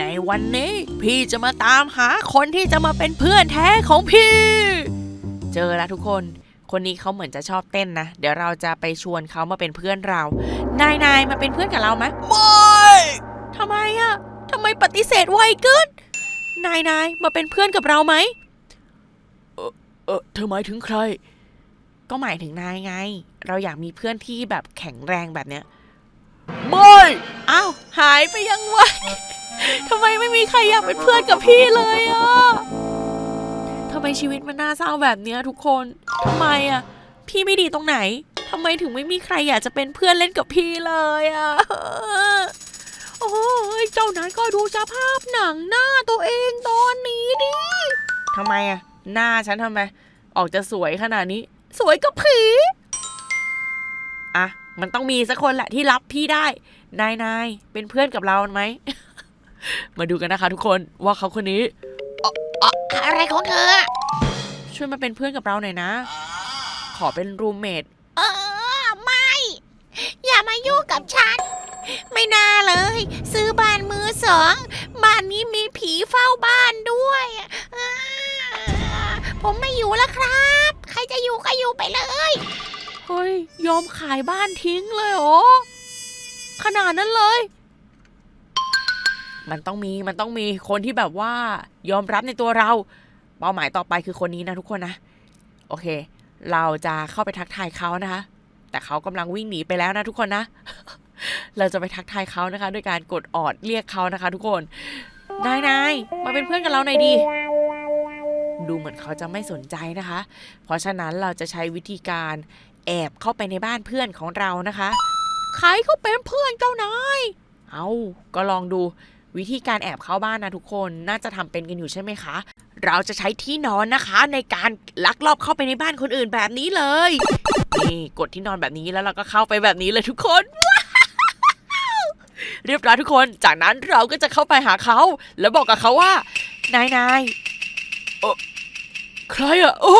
ในวันนี้ พี่จะมาตามหาคนที่จะมาเป็นเพื่อนแท้ของพี่ เจอแล้วทุกคน คนนี้เขาเหมือนจะชอบเต้นนะ เดี๋ยวเราจะไปชวนเขามาเป็นเพื่อนเรา นายนายมาเป็นเพื่อนกับเราไหมไม่ทำไมอะทำไมปฏิเสธไวเกิน นายนายมาเป็นเพื่อนกับเราไหม เออเออเธอหมายถึงใคร ก็หมายถึงนายไง เราอยากมีเพื่อนที่แบบแข็งแรงแบบเนี้ย ไม่ อ้าว หายไปยังวะทำไมไม่มีใครอยากเป็นเพื่อนกับพี่เลยอะทำไมชีวิตมันน่าเศร้าแบบเนี้ยทุกคนทำไมอะพี่ไม่ดีตรงไหนทำไมถึงไม่มีใครอยากจะเป็นเพื่อนเล่นกับพี่เลยอะโอ้ยเจ้านายก็ดูสภาพหนังหน้าตัวเองตอนนี้ดิทำไมอะหน้าฉันทำไม ออกจะสวยขนาดนี้ สวยกับผีอะมันต้องมีสักคนแหละที่รับพี่ได้ นายนายเป็นเพื่อนกับเราไหม มาดูกันนะคะทุกคนว่าเขาคนนี้อะอะอะไรของเธอ ช่วยมาเป็นเพื่อนกับเราหน่อยนะ ขอเป็นรูมเมทเออไม่ อย่ามายุ่งกับฉัน ไม่น่าเลย ซื้อบ้านมือสองบ้านนี้มีผีเฝ้าบ้านด้วยอ่าผมไม่อยู่แล้วครับ ใครจะอยู่ก็อยู่ไปเลย เฮ้ย ยอมขายบ้านทิ้งเลยเหรอ ขนาดนั้นเลย มันต้องมีมันต้องมีคนที่แบบว่ายอมรับในตัวเรา เป้าหมายต่อไปคือคนนี้นะทุกคนนะ โอเค เราจะเข้าไปทักทายเขานะคะ แต่เขากำลังวิ่งหนีไปแล้วนะทุกคนนะ เราจะไปทักทายเขานะคะ ด้วยการกดออดเรียกเขานะคะ ทุกคนนายนายมาเป็นเพื่อนกับเราหน่อยดีดูเหมือนเขาจะไม่สนใจนะคะ เพราะฉะนั้นเราจะใช้วิธีการแอบเข้าไปในบ้านเพื่อนของเรานะคะ ใครเขาเป็นเพื่อนเจ้านาย เอา ก็ลองดู วิธีการแอบเข้าบ้านนะทุกคนน่าจะทำเป็นกันอยู่ใช่ไหมคะ เราจะใช้ที่นอนนะคะ ในการลักลอบเข้าไปในบ้านคนอื่นแบบนี้เลยนี่กดที่นอนแบบนี้แล้วเราก็เข้าไปแบบนี้เลยทุกคนเรียบร้อยทุกคน จากนั้นเราก็จะเข้าไปหาเขา แล้วบอกกับเขาว่า นายนายใครอะโอ้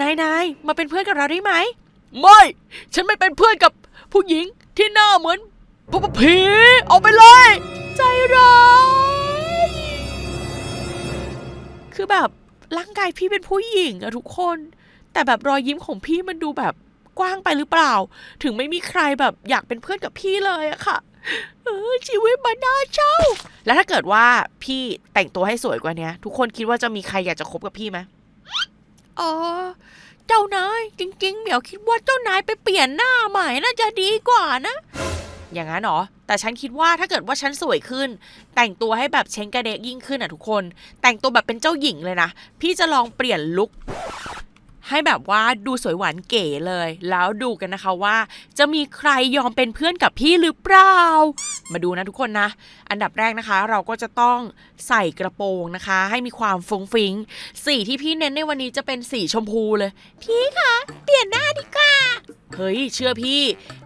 นายนายมาเป็นเพื่อนกับเราได้ไหม ไม่ ฉันไม่เป็นเพื่อนกับผู้หญิงที่หน้าเหมือนพวกผีออกไปเลย ร้าย คือแบบร่างกายพี่เป็นผู้หญิงอะทุกคน แต่แบบรอยยิ้มของพี่มันดูแบบกว้างไปหรือเปล่า ถึงไม่มีใครแบบอยากเป็นเพื่อนกับพี่เลยอะค่ะ เออชีวิตมันน่าเช่า แล้วถ้าเกิดว่าพี่แต่งตัวให้สวยกว่านี้ทุกคนคิดว่าจะมีใครอยากจะคบกับพี่ไหมอ๋อเจ้านายจริง ๆเหมียวคิดว่าเจ้านายไปเปลี่ยนหน้าใหม่น่าจะดีกว่านะ อย่างนั้นเหรอ แต่ฉันคิดว่าถ้าเกิดว่าฉันสวยขึ้น แต่งตัวให้แบบเช้งกระเดะยิ่งขึ้นอะทุกคน แต่งตัวแบบเป็นเจ้าหญิงเลยนะ พี่จะลองเปลี่ยนลุคให้แบบว่าดูสวยหวานเก๋เลย แล้วดูกันนะคะว่า จะมีใครยอมเป็นเพื่อนกับพี่หรือเปล่า มาดูนะทุกคนนะ อันดับแรกนะคะ เราก็จะต้องใส่กระโปรงนะคะ ให้มีความฟุ้งฟิ้งสีที่พี่เน้นในวันนี้จะเป็นสีชมพูเลย พี่คะเปลี่ยนหน้าดีกว่า เฮ้ยเชื่อพี่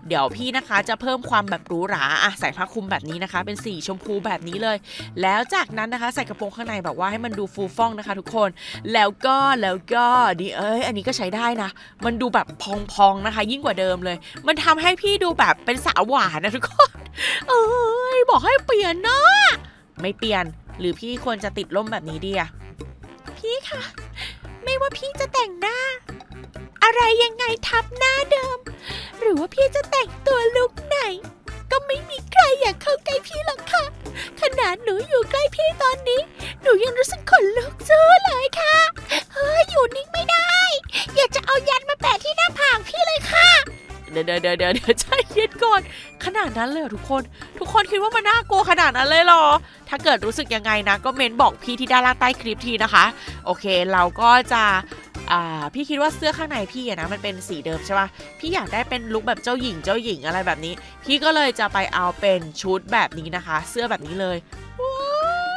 เดี๋ยวพี่นะคะจะเพิ่มความแบบหรูหราอะใส่ผ้าคลุมแบบนี้นะคะ เป็นสีชมพูแบบนี้เลย แล้วจากนั้นนะคะใส่กระโปรงข้างในแบบว่าให้มันดูฟูฟ่องนะคะ ทุกคน แล้วก็แล้วก็ดีเอ้ยอันนี้ก็ใช้ได้นะ มันดูแบบพองๆนะคะ ยิ่งกว่าเดิมเลย มันทำให้พี่ดูแบบเป็นสาวหวานนะทุกคนเอ้ยบอกให้เปลี่ยนนะไม่เปลี่ยน หรือพี่ควรจะติดร่มแบบนี้ดีอะพี่คะไม่ว่าพี่จะแต่งหน้า อะไรยังไงทับหน้าเดิม หรือว่าพี่จะแต่งตัวลุคไหน ก็ไม่มีใครอยากเข้าใกล้พี่หรอกค่ะ ขนาดหนูอยู่ใกล้พี่ตอนนี้ หนูยังรู้สึกขนลุกสู้เลยค่ะเฮ้ยอยู่นิ่งไม่ได้ อยากจะเอายันมาแปะที่หน้าผากพี่เลยค่ะเดี๋ยวเดี๋ยวเดี๋ยวเดี๋ยวเดี๋ยวใจเย็นก่อน ขนาดนั้นเลยทุกคน ทุกคนคิดว่ามันน่ากลัวขนาดนั้นเลยหรอ ถ้าเกิดรู้สึกยังไงนะ ก็เมนบอกพี่ที่ด้านล่างใต้คลิปทีนะคะ โอเค เราก็จะ อ่าพี่คิดว่าเสื้อข้างในพี่อะนะมันเป็นสีเดิมใช่ปะพี่อยากได้เป็นลุคแบบเจ้าหญิงเจ้าหญิงอะไรแบบนี้ พี่ก็เลยจะไปเอาเป็นชุดแบบนี้นะคะ เสื้อแบบนี้เลยว้า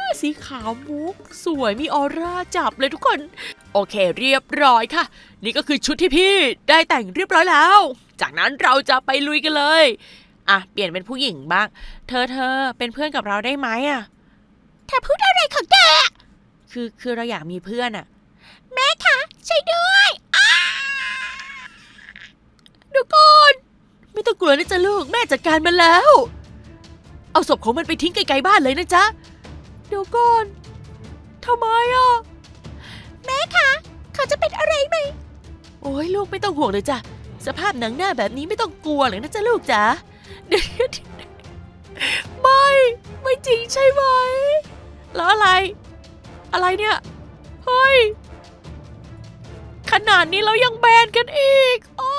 วสีขาวมุก สวยมีออร่าจับเลยทุกคน โอเคเรียบร้อยค่ะ นี่ก็คือชุดที่พี่ได้แต่งเรียบร้อยแล้ว จากนั้นเราจะไปลุยกันเลย อะ เปลี่ยนเป็นผู้หญิงบ้าง เธอเธอเป็นเพื่อนกับเราได้ไหมอะเธอพูดอะไรของแกคือคือเราอยากมีเพื่อนอะ แม่คะช่วยด้วยอ้า เดี๋ยว ก่อน ไม่ต้องกลัวนะจ๊ะลูกแม่จัดการมันแล้ว เอาศพของมันไปทิ้งไกลๆบ้านเลยนะจ๊ะ เดี๋ยวก่อนทำไมอะ แม่คะ เขาจะเป็นอะไรไหม โอ้ยลูกไม่ต้องห่วงเลยจ้ะ สภาพหนังหน้าแบบนี้ไม่ต้องกลัวหรอกนะจ๊ะลูกจ๋าเดี๋ยวไม่ ไม่จริงใช่ไหม แล้วอะไร อะไรเนี่ย เฮ้ย ขนาดนี้เรายังแบนกันอีก โอ้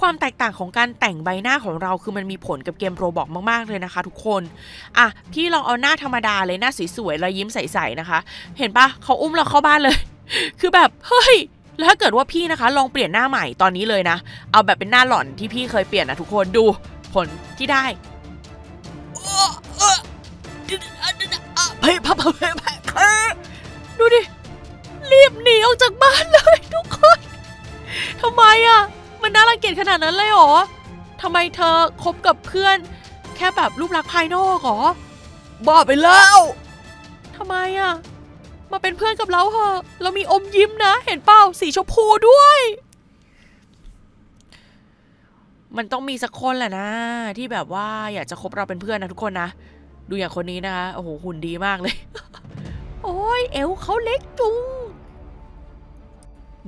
ความแตกต่างของการแต่งใบหน้าของเราคือมันมีผลกับเกมโรบอกมากๆเลยนะคะทุกคน อะ พี่ลองเอาหน้าธรรมดาเลยหน้าสวยๆแล้วยิ้มใสๆนะคะ เห็นปะเขาอุ้มเราเข้าบ้านเลย คือแบบ เฮ้ยแล้วถ้าเกิดว่าพี่นะคะ ลองเปลี่ยนหน้าใหม่ตอนนี้เลยนะ เอาแบบเป็นหน้าหล่อนที่พี่เคยเปลี่ยนนะทุกคนดูผลที่ได้เฮ้ยพับเฮ้ยดูดิรีบหนีออกจากบ้านเลยทุกคนทำไมอะ มันน่ารังเกียจขนาดนั้นเลยเหรอทำไมเธอคบกับเพื่อน แค่แบบรูปลักษณ์ภายนอกเหรอบ้าไปแล้วทำไมอะมาเป็นเพื่อนกับเราเหอะ เรามีอมยิ้มนะ เห็นเปล่าสีชมพูด้วย มันต้องมีสักคนแหละนะ ที่แบบว่าอยากจะคบเราเป็นเพื่อนนะทุกคนนะ ดูอย่างคนนี้นะคะ โอ้โหหุ่นดีมากเลย โอ้ยเอวเขาเล็กจุง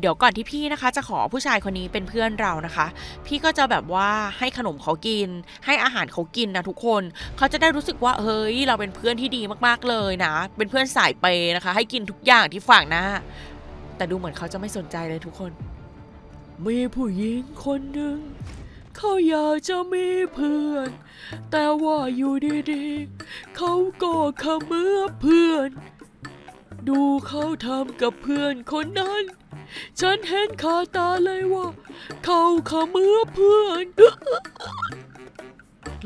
เดี๋ยวก่อนที่พี่นะคะ จะขอผู้ชายคนนี้เป็นเพื่อนเรานะคะ พี่ก็จะแบบว่าให้ขนมเขากิน ให้อาหารเขากินนะทุกคนเขาจะได้รู้สึกว่าเฮ้ย เราเป็นเพื่อนที่ดีมากๆเลยนะ เป็นเพื่อนสายเปนะคะ ให้กินทุกอย่างที่ฝากหน้า แต่ดูเหมือนเขาจะไม่สนใจเลยทุกคน มีผู้หญิงคนหนึ่งเขาอยากจะมีเพื่อน แต่ว่าอยู่ดีๆเขาก็ขมือเพื่อน ดูเขาทำกับเพื่อนคนนั้น ฉันเห็นคาตาเลยว่า เขาขมือเพื่อน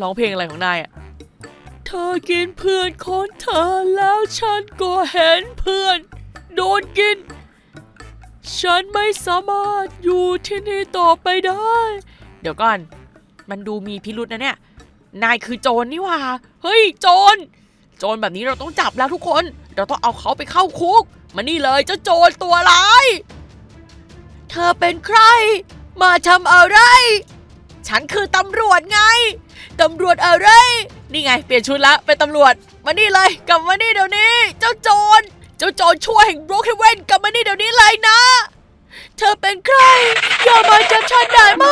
ร้องเพลงอะไรของนายอะเธอกินเพื่อนของเธอแล้วฉันก็เห็นเพื่อน โดนกิน ฉันไม่สามารถอยู่ที่นี่ต่อไปได้ เดี๋ยวก่อน มันดูมีพิรุษนะเนี่ย นายคือโจรนี่ว่า เฮ้ย โจร โจรแบบนี้เราต้องจับแล้วทุกคน เราต้องเอาเขาไปเข้าคุก มานี่เลยเจ้าโจรตัวร้าย เธอเป็นใคร มาทำอะไร ฉันคือตำรวจไง ตำรวจอะไร นี่ไงเปลี่ยนชุดละเป็นตำรวจ มานี่เลย กลับมานี่เดี๋ยวนี้ เจ้าโจร เจ้าโจรชั่วแห่งโรคเฮเว่นกลับมานี่เดี๋ยวนี้เลยนะ เธอเป็นใคร อย่ามาจับฉันได้ไหม